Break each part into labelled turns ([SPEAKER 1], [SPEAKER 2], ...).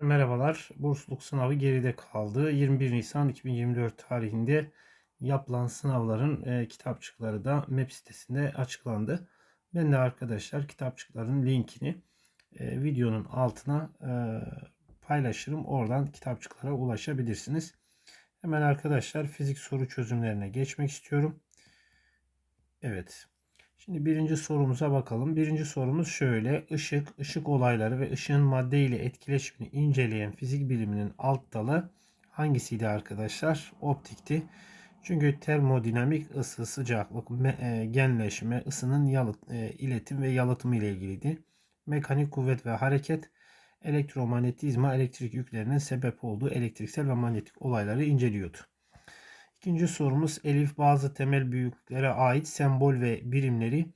[SPEAKER 1] Merhabalar. Bursluluk sınavı geride kaldı. 21 Nisan 2024 tarihinde yapılan sınavların e, kitapçıkları da MEP sitesinde açıklandı. Ben de arkadaşlar kitapçıkların linkini e, videonun altına e, paylaşırım. Oradan kitapçıklara ulaşabilirsiniz. Hemen arkadaşlar fizik soru çözümlerine geçmek istiyorum. Evet. Şimdi birinci sorumuza bakalım. Birinci sorumuz şöyle. Işık, ışık olayları ve ışığın madde ile etkileşimini inceleyen fizik biliminin alt dalı hangisiydi arkadaşlar? Optikti. Çünkü termodinamik ısı, sıcaklık, e, genleşme, ısının yalıt, e, iletim ve yalıtımı ile ilgiliydi. Mekanik kuvvet ve hareket, elektromanyetizma, elektrik yüklerinin sebep olduğu elektriksel ve manyetik olayları inceliyordu. İkinci sorumuz Elif bazı temel büyüklüklere ait sembol ve birimleri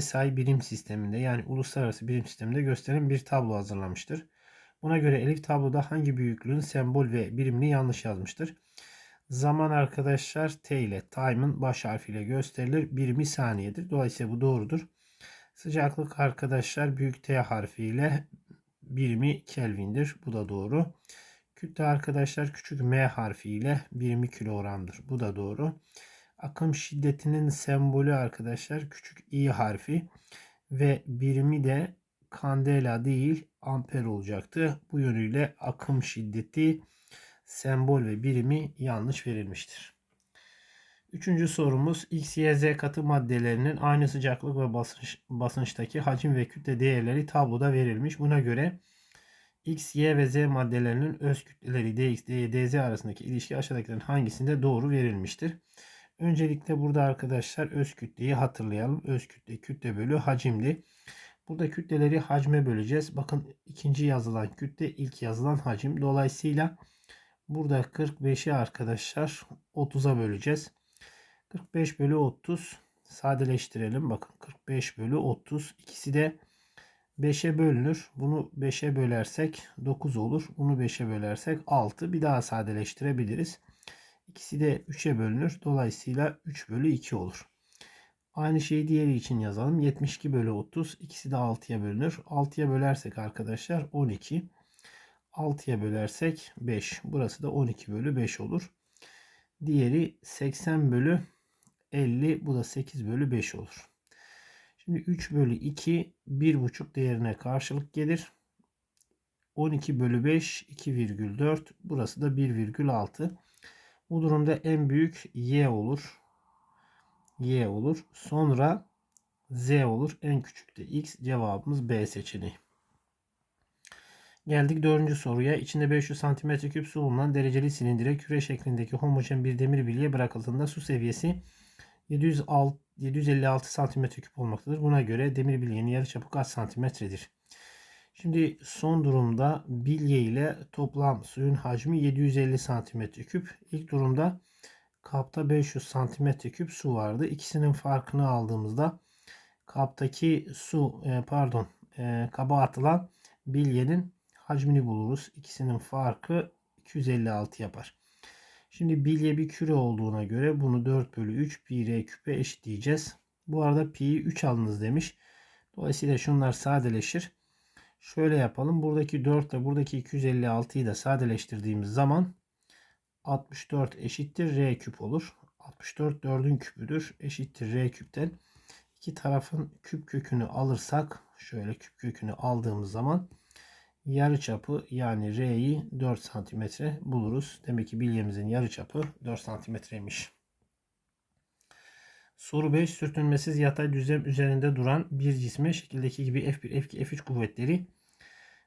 [SPEAKER 1] SI birim sisteminde yani uluslararası birim sisteminde gösteren bir tablo hazırlamıştır. Buna göre Elif tabloda hangi büyüklüğün sembol ve birimini yanlış yazmıştır? Zaman arkadaşlar T ile time'ın baş harfiyle gösterilir. Birimi saniyedir. Dolayısıyla bu doğrudur. Sıcaklık arkadaşlar büyük T harfiyle birimi Kelvin'dir. Bu da doğru. Kütle arkadaşlar küçük m harfiyle birimi kilogramdır. Bu da doğru. Akım şiddetinin sembolü arkadaşlar küçük i harfi ve birimi de kandela değil amper olacaktı. Bu yönüyle akım şiddeti sembol ve birimi yanlış verilmiştir. Üçüncü sorumuz X, Y, Z katı maddelerinin aynı sıcaklık ve basınç, basınçtaki hacim ve kütle değerleri tabloda verilmiş. Buna göre X, Y ve Z maddelerinin öz kütleleri dx, dy, dz arasındaki ilişki aşağıdakilerin hangisinde doğru verilmiştir? Öncelikle burada arkadaşlar öz kütleyi hatırlayalım. Öz kütle kütle bölü hacimdi. Burada kütleleri hacme böleceğiz. Bakın ikinci yazılan kütle ilk yazılan hacim. Dolayısıyla burada 45'i arkadaşlar 30'a böleceğiz. 45 bölü 30 sadeleştirelim. Bakın 45 bölü 30 ikisi de 5'e bölünür. Bunu 5'e bölersek 9 olur. Bunu 5'e bölersek 6. Bir daha sadeleştirebiliriz. İkisi de 3'e bölünür. Dolayısıyla 3 bölü 2 olur. Aynı şeyi diğeri için yazalım. 72 bölü 30. İkisi de 6'ya bölünür. 6'ya bölersek arkadaşlar 12. 6'ya bölersek 5. Burası da 12 bölü 5 olur. Diğeri 80 bölü 50. Bu da 8 bölü 5 olur. Şimdi 3 bölü 2 1,5 değerine karşılık gelir. 12 bölü 5 2,4 burası da 1,6. Bu durumda en büyük y olur. y olur. Sonra z olur. En küçük de x. Cevabımız B seçeneği. Geldik dördüncü soruya. İçinde 500 cm küp su bulunan dereceli silindire küre şeklindeki homojen bir demir bilye bırakıldığında su seviyesi 706 756 santimetre küp olmaktadır. Buna göre demir bilyenin yarıçapı kaç santimetredir? Şimdi son durumda bilye ile toplam suyun hacmi 750 santimetre küp. İlk durumda kapta 500 santimetre küp su vardı. İkisinin farkını aldığımızda kaptaki su e, pardon e, kaba atılan bilyenin hacmini buluruz. İkisinin farkı 256 yapar. Şimdi bilye bir küre olduğuna göre bunu 4 bölü 3 pi r küpe eşitleyeceğiz. Bu arada pi'yi 3 alınız demiş. Dolayısıyla şunlar sadeleşir. Şöyle yapalım. Buradaki 4 ile buradaki 256'yı da sadeleştirdiğimiz zaman 64 eşittir r küp olur. 64 4'ün küpüdür. Eşittir r küpten. İki tarafın küp kökünü alırsak şöyle küp kökünü aldığımız zaman yarı çapı yani R'yi 4 santimetre buluruz. Demek ki bilyemizin yarı çapı 4 santimetreymiş. Soru 5. Sürtünmesiz yatay düzlem üzerinde duran bir cisme şekildeki gibi F1, F2, F3 kuvvetleri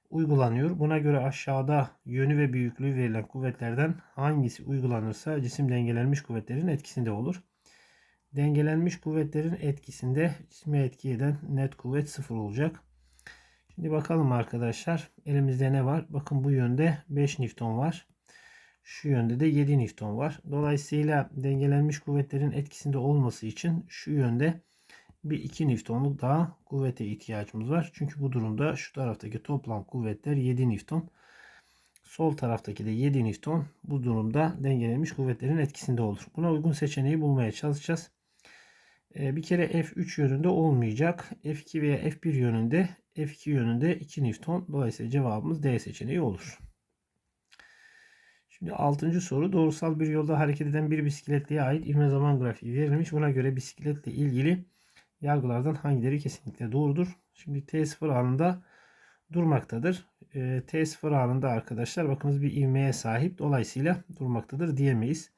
[SPEAKER 1] uygulanıyor. Buna göre aşağıda yönü ve büyüklüğü verilen kuvvetlerden hangisi uygulanırsa cisim dengelenmiş kuvvetlerin etkisinde olur. Dengelenmiş kuvvetlerin etkisinde cisme etki eden net kuvvet sıfır olacak. Şimdi bakalım arkadaşlar. Elimizde ne var? Bakın bu yönde 5 Newton var. Şu yönde de 7 Newton var. Dolayısıyla dengelenmiş kuvvetlerin etkisinde olması için şu yönde bir 2 Newton'luk daha kuvvete ihtiyacımız var. Çünkü bu durumda şu taraftaki toplam kuvvetler 7 Newton. Sol taraftaki de 7 Newton. Bu durumda dengelenmiş kuvvetlerin etkisinde olur. Buna uygun seçeneği bulmaya çalışacağız. Ee, bir kere F3 yönünde olmayacak. F2 veya F1 yönünde F2 yönünde 2 Newton. Dolayısıyla cevabımız D seçeneği olur. Şimdi 6. soru doğrusal bir yolda hareket eden bir bisikletliye ait ivme zaman grafiği verilmiş. Buna göre bisikletle ilgili yargılardan hangileri kesinlikle doğrudur? Şimdi T0 anında durmaktadır. E, T0 anında arkadaşlar bakınız bir ivmeye sahip. Dolayısıyla durmaktadır diyemeyiz.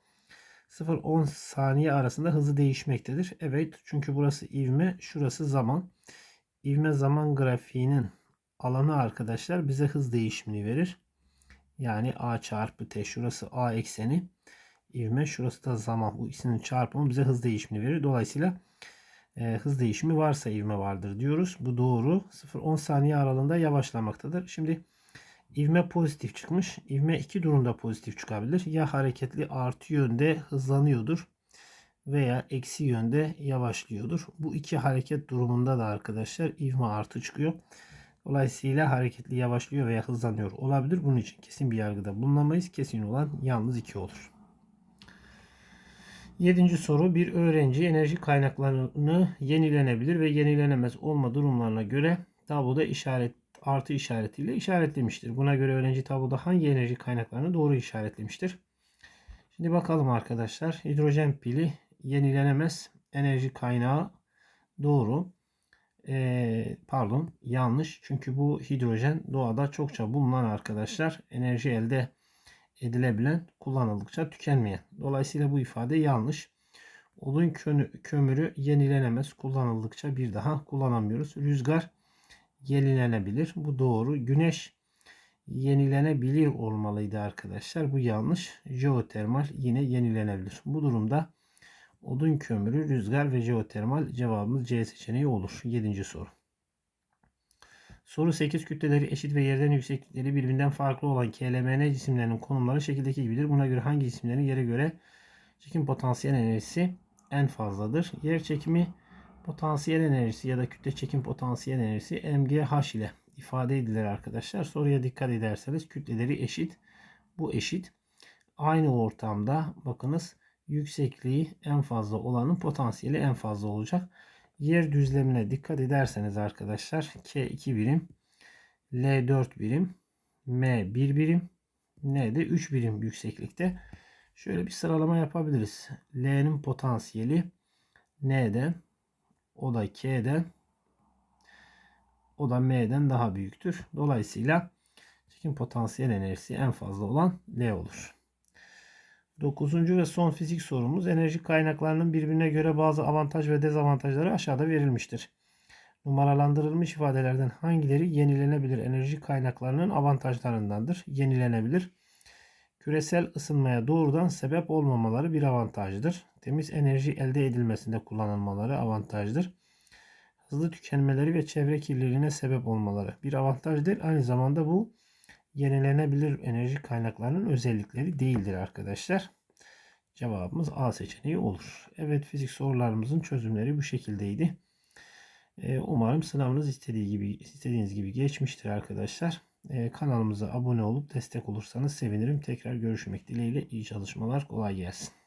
[SPEAKER 1] 0-10 saniye arasında hızı değişmektedir. Evet çünkü burası ivme şurası zaman. İvme zaman grafiğinin alanı arkadaşlar bize hız değişimini verir. Yani a çarpı t şurası a ekseni ivme şurası da zaman bu ikisinin çarpımı bize hız değişimini verir. Dolayısıyla e, hız değişimi varsa ivme vardır diyoruz. Bu doğru. 0-10 saniye aralığında yavaşlamaktadır. Şimdi ivme pozitif çıkmış. İvme iki durumda pozitif çıkabilir. Ya hareketli artı yönde hızlanıyordur veya eksi yönde yavaşlıyordur. Bu iki hareket durumunda da arkadaşlar ivme artı çıkıyor. Dolayısıyla hareketli yavaşlıyor veya hızlanıyor olabilir. Bunun için kesin bir yargıda bulunamayız. Kesin olan yalnız 2 olur. Yedinci soru bir öğrenci enerji kaynaklarını yenilenebilir ve yenilenemez olma durumlarına göre tabloda işaret artı işaretiyle işaretlemiştir. Buna göre öğrenci tabloda hangi enerji kaynaklarını doğru işaretlemiştir? Şimdi bakalım arkadaşlar. Hidrojen pili yenilenemez enerji kaynağı doğru. Ee, pardon yanlış. Çünkü bu hidrojen doğada çokça bulunan arkadaşlar enerji elde edilebilen kullanıldıkça tükenmeyen. Dolayısıyla bu ifade yanlış. Odun kömürü yenilenemez. Kullanıldıkça bir daha kullanamıyoruz. Rüzgar yenilenebilir. Bu doğru. Güneş yenilenebilir olmalıydı arkadaşlar. Bu yanlış. Jeotermal yine yenilenebilir. Bu durumda odun kömürü, rüzgar ve jeotermal cevabımız C seçeneği olur. 7. soru. Soru 8 kütleleri eşit ve yerden yükseklikleri birbirinden farklı olan KLMN cisimlerinin konumları şekildeki gibidir. Buna göre hangi cisimlerin yere göre çekim potansiyel enerjisi en fazladır? Yer çekimi potansiyel enerjisi ya da kütle çekim potansiyel enerjisi MGH ile ifade edilir arkadaşlar. Soruya dikkat ederseniz kütleleri eşit. Bu eşit. Aynı ortamda bakınız yüksekliği en fazla olanın potansiyeli en fazla olacak. Yer düzlemine dikkat ederseniz arkadaşlar K 2 birim, L 4 birim, M 1 birim, N de 3 birim yükseklikte. Şöyle bir sıralama yapabiliriz. L'nin potansiyeli N'den, o da K'den, o da M'den daha büyüktür. Dolayısıyla çekim potansiyel enerjisi en fazla olan L olur. Dokuzuncu ve son fizik sorumuz enerji kaynaklarının birbirine göre bazı avantaj ve dezavantajları aşağıda verilmiştir. Numaralandırılmış ifadelerden hangileri yenilenebilir enerji kaynaklarının avantajlarındandır? Yenilenebilir. Küresel ısınmaya doğrudan sebep olmamaları bir avantajdır. Temiz enerji elde edilmesinde kullanılmaları avantajdır. Hızlı tükenmeleri ve çevre kirliliğine sebep olmaları bir avantajdır. Aynı zamanda bu yenilenebilir enerji kaynaklarının özellikleri değildir arkadaşlar. Cevabımız A seçeneği olur. Evet fizik sorularımızın çözümleri bu şekildeydi. Ee, umarım sınavınız istediği gibi istediğiniz gibi geçmiştir arkadaşlar. Ee, kanalımıza abone olup destek olursanız sevinirim. Tekrar görüşmek dileğiyle iyi çalışmalar kolay gelsin.